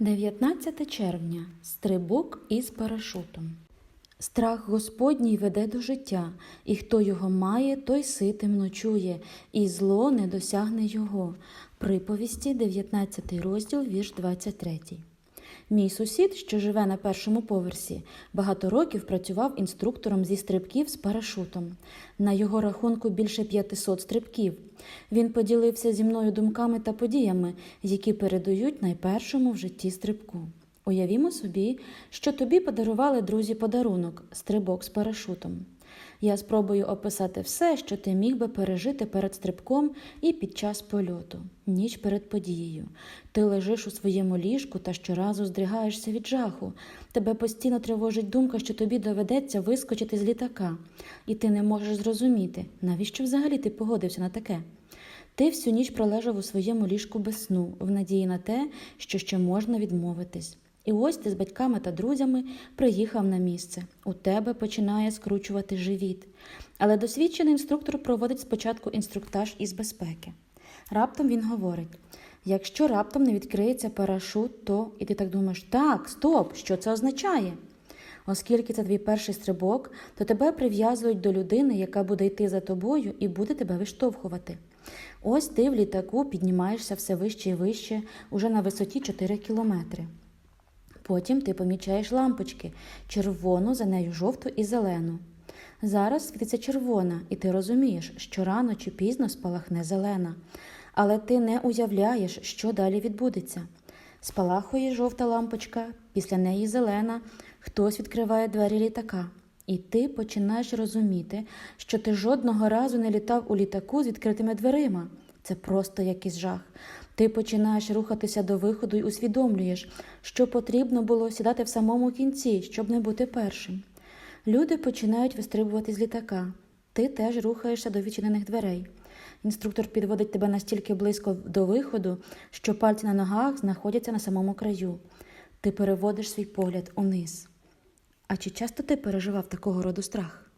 19 червня. Стрибок із парашутом. Страх Господній веде до життя, і хто його має, той ситим ночує, і зло не досягне його. Приповісті, 19 розділ, вірш 23. Мій сусід, що живе на першому поверсі, багато років працював інструктором зі стрибків з парашутом. На його рахунку більше 500 стрибків. Він поділився зі мною думками та подіями, які передають найпершому в житті стрибку. Уявімо собі, що тобі подарували друзі подарунок стрибок з парашутом. Я спробую описати все, що ти міг би пережити перед стрибком і під час польоту, ніч перед подією. Ти лежиш у своєму ліжку та щоразу здригаєшся від жаху. Тебе постійно тривожить думка, що тобі доведеться вискочити з літака, і ти не можеш зрозуміти, навіщо взагалі ти погодився на таке. Ти всю ніч пролежав у своєму ліжку без сну, в надії на те, що ще можна відмовитись. І ось ти з батьками та друзями приїхав на місце. У тебе починає скручувати живіт. Але досвідчений інструктор проводить спочатку інструктаж із безпеки. Раптом він говорить: якщо раптом не відкриється парашут, то і ти так думаєш, так, стоп, що це означає? Оскільки це твій перший стрибок, то тебе прив'язують до людини, яка буде йти за тобою і буде тебе виштовхувати. Ось ти в літаку піднімаєшся все вище і вище, уже на висоті 4 кілометри. Потім ти помічаєш лампочки червону, за нею жовту і зелену. Зараз світиться червона, і ти розумієш, що рано чи пізно спалахне зелена. Але ти не уявляєш, що далі відбудеться. Спалахує жовта лампочка, після неї зелена, хтось відкриває двері літака. І ти починаєш розуміти, що ти жодного разу не літав у літаку з відкритими дверима. Це просто якийсь жах. Ти починаєш рухатися до виходу і усвідомлюєш, що потрібно було сідати в самому кінці, щоб не бути першим. Люди починають вистрибувати з літака. Ти теж рухаєшся до відчинених дверей. Інструктор підводить тебе настільки близько до виходу, що пальці на ногах знаходяться на самому краю. Ти переводиш свій погляд униз. А чи часто ти переживав такого роду страх?